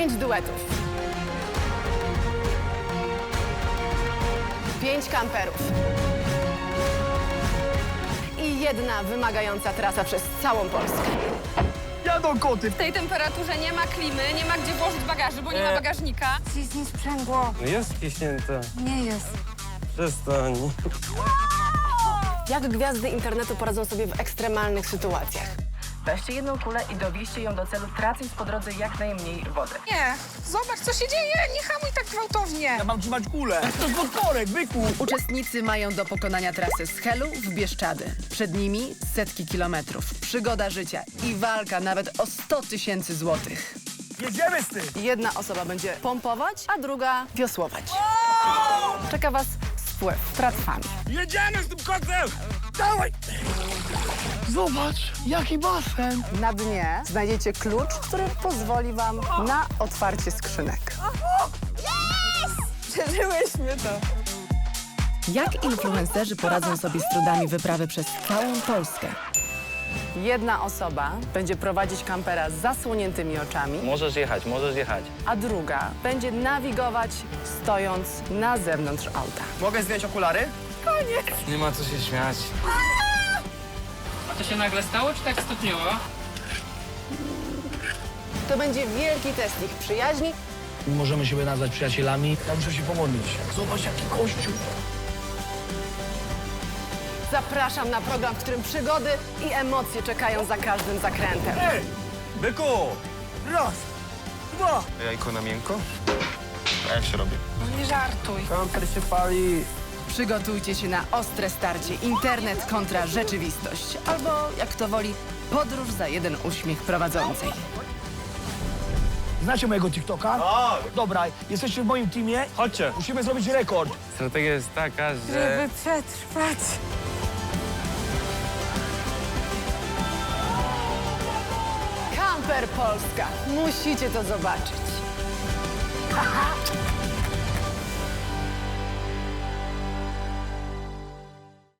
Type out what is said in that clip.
Pięć duetów. Pięć kamperów. I jedna wymagająca trasa przez całą Polskę. Jadą koty. W tej temperaturze nie ma klimy, nie ma gdzie włożyć bagaży, bo nie ma bagażnika. Jest nie sprzęgło. No jest kiśnięte. Nie jest. Przestań. Jak gwiazdy internetu poradzą sobie w ekstremalnych sytuacjach? Weźcie jedną kulę i dowieźcie ją do celu, tracąc po drodze jak najmniej wody. Nie, zobacz co się dzieje, nie hamuj tak gwałtownie. Ja mam trzymać kulę. To jest podporek, byku. Uczestnicy mają do pokonania trasy z Helu w Bieszczady. Przed nimi setki kilometrów, przygoda życia i walka nawet o 100 tysięcy złotych. Jedziemy z tym. Jedna osoba będzie pompować, a druga wiosłować. Czeka was spływ tratwami. Jedziemy z tym kotem. Dawaj. Zobacz, jaki basen. Na dnie znajdziecie klucz, który pozwoli wam na otwarcie skrzynek. Przeżyłyśmy to. Jak influencerzy poradzą sobie z trudami wyprawy przez całą Polskę? Jedna osoba będzie prowadzić kampera z zasłoniętymi oczami, Możesz jechać, możesz jechać. a druga będzie nawigować stojąc na zewnątrz auta. Mogę zdjąć okulary? Nie ma co się śmiać. To się nagle stało, czy tak stopniowo? To będzie wielki test ich przyjaźni Możemy siebie nazwać przyjacielami. Ja muszę się pomodlić. Zobacz, jaki kościół. Zapraszam na program, w którym przygody i emocje czekają za każdym zakrętem. Ej, byku. Raz, dwa. Jajko na miękko? A jak się robi? No nie żartuj. Kamper się pali. Przygotujcie się na ostre starcie internet kontra rzeczywistość. Albo, jak to woli, podróż za jeden uśmiech prowadzącej. Znacie mojego TikToka? Tak. Dobra, jesteście w moim teamie. Chodźcie. Musimy zrobić rekord. Strategia jest taka, że... Żeby przetrwać. Kamper Polska. Musicie to zobaczyć. Haha!